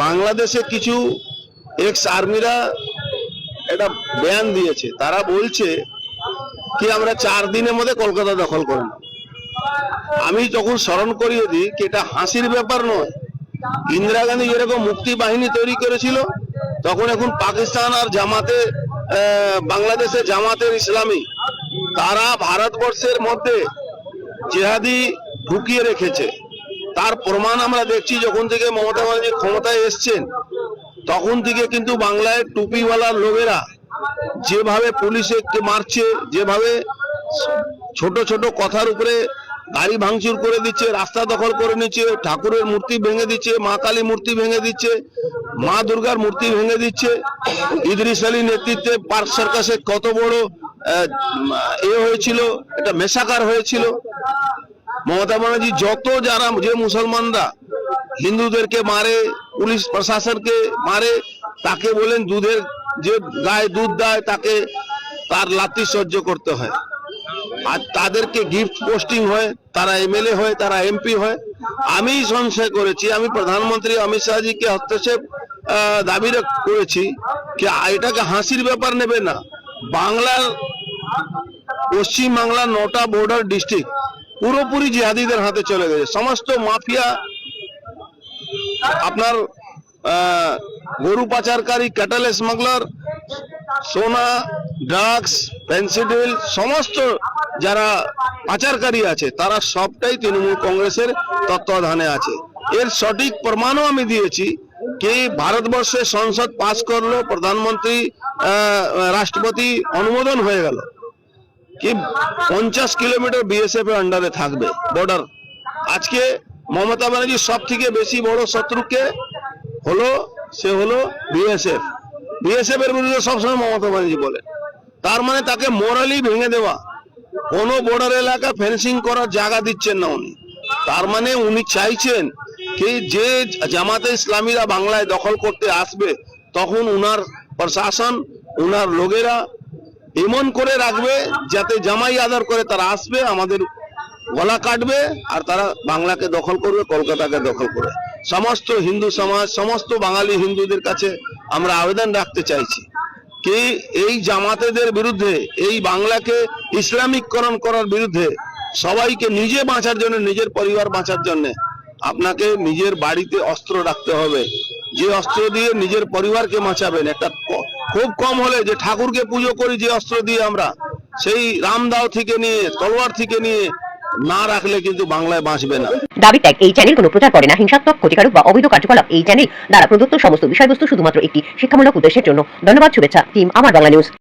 বাংলাদেশে কিছু এক্স আর্মিরা একটা বয়ান দিয়েছে। তারা বলছে কি আমরা চার দিনের মধ্যে কলকাতা দখল করব আমি যখন স্মরণ করিয়ে দিই কি এটা হাসির ব্যাপার নয়? ইন্দিরা গান্ধী যেরকম মুক্তি বাহিনী তৈরি করেছিল, তখন এখন পাকিস্তান আর জামাতে বাংলাদেশে জামাতের ইসলামী। তারা ভারতবর্ষের মধ্যে জেহাদি ঢুকিয়ে রেখেছে। তার প্রমাণ আমরা দেখছি যখন থেকে মমতা ব্যানার্জি ক্ষমতায় এসছেন, তখন থেকে কিন্তু বাংলায় টুপিওয়ালার লোকেরা যেভাবে পুলিশে মারছে, যেভাবে ছোট ছোট কথার উপরে গাড়ি ভাঙচুর করে দিচ্ছে, রাস্তা দখল করে নিচ্ছে, ঠাকুরের মূর্তি ভেঙে দিচ্ছে, মা কালী মূর্তি ভেঙে দিচ্ছে, মা দুর্গার মূর্তি ভেঙে দিচ্ছে। ইদ্রিস আলী নেতৃত্বে পার্ক সার্কাসে কত বড় এ হয়েছিল এটা মেশাকার হয়েছিল। মমতা ব্যানার্জি যত যারা যে মুসলমানরা হিন্দুদেরকে মারে, পুলিশ প্রশাসনকে মারে, তাকে বলেন দুধের যে গায়ে দুধ দেয়, তাকে তার লাতি সহ্য করতে হয়। আর তাদেরকে গিফট পোস্টিং হয়, তারা এমএলএ হয়, তারা এমপি হয়। আমি সংশয় করেছি, আমি প্রধানমন্ত্রী অমিত শাহজিকে হস্তক্ষেপ দাবি করেছি কি এটাকে হাসির ব্যাপার নেবে না। বাংলার পশ্চিম বাংলার নটা বর্ডার ডিস্ট্রিক্ট পুরোপুরি জিহাদিদের হাতে চলে গেছে। সমস্ত মাফিয়া আপনার গরু পাচারকারী ক্যাটেল স্মাগলার সোনা ড্রাগস পেন্সিডিল সমস্ত যারা পাচারকারী আছে, তারা সবটাই তৃণমূল কংগ্রেসের তত্ত্বাবধানে আছে। এর সঠিক প্রমাণও আমি দিয়েছি কি ভারতবর্ষে সংসদ পাস করল, প্রধানমন্ত্রী রাষ্ট্রপতি অনুমোদন হয়ে গেল। কি পঞ্চাশ কিলোমিটার বিএসএফ এর আন্ডারে থাকবে বর্ডার আজকে মমতা ব্যানার্জি সব থেকে বেশি বড় শত্রুকে হলো, সে হলো বিএসএফ বিএসএফ এর বিরুদ্ধে সবসময় মমতা ব্যানার্জি বলে। তার মানে তাকে মোরালি ভেঙে দেওয়া। কোন বর্ডার এলাকা ফেন্সিং করার জায়গা দিচ্ছেন না উনি। তার মানে উনি চাইছেন কি যে জামাতে ইসলামীরা বাংলায় দখল করতে আসবে, তখন উনার প্রশাসন, উনার লোকেরা এমন করে রাখবে যাতে জামাই আদর করে তারা আসবে, আমাদের গলা কাটবে আর তারা বাংলাকে দখল করবে, কলকাতাকে দখল করবে। সমস্ত হিন্দু সমাজ, সমস্ত বাঙালি হিন্দুদের কাছে আমরা আবেদন রাখতে চাইছি কি এই জামাতেদের বিরুদ্ধে, এই বাংলাকে ইসলামিককরণ করার বিরুদ্ধে সবাইকে নিজে বাঁচার জন্য, নিজের পরিবার বাঁচার জন্য আপনাকে নিজের বাড়িতে অস্ত্র রাখতে হবে। যে অস্ত্র দিয়ে নিজের পরিবারকে বাঁচাবেন, একটা খুব কম হলে যে ঠাকুরকে পুজো করি যে অস্ত্র দিয়ে আমরা, সেই রামদাও থেকে নিয়ে, তলোয়ার থেকে নিয়ে না রাখলে কিন্তু বাংলায় বাঁচবে না। দাবি ত্যাগ এই চ্যানেল কোনো প্রচার করে না। হিংসাত্মক, ক্ষতিকারক বা অবৈধ কার্যকলাপ, এই চ্যানেল দ্বারা প্রদত্ত সমস্ত বিষয়বস্তু শুধুমাত্র একটি শিক্ষামূলক উদ্দেশ্যের জন্য। ধন্যবাদ, শুভেচ্ছা টিম আমার বাংলা নিউজ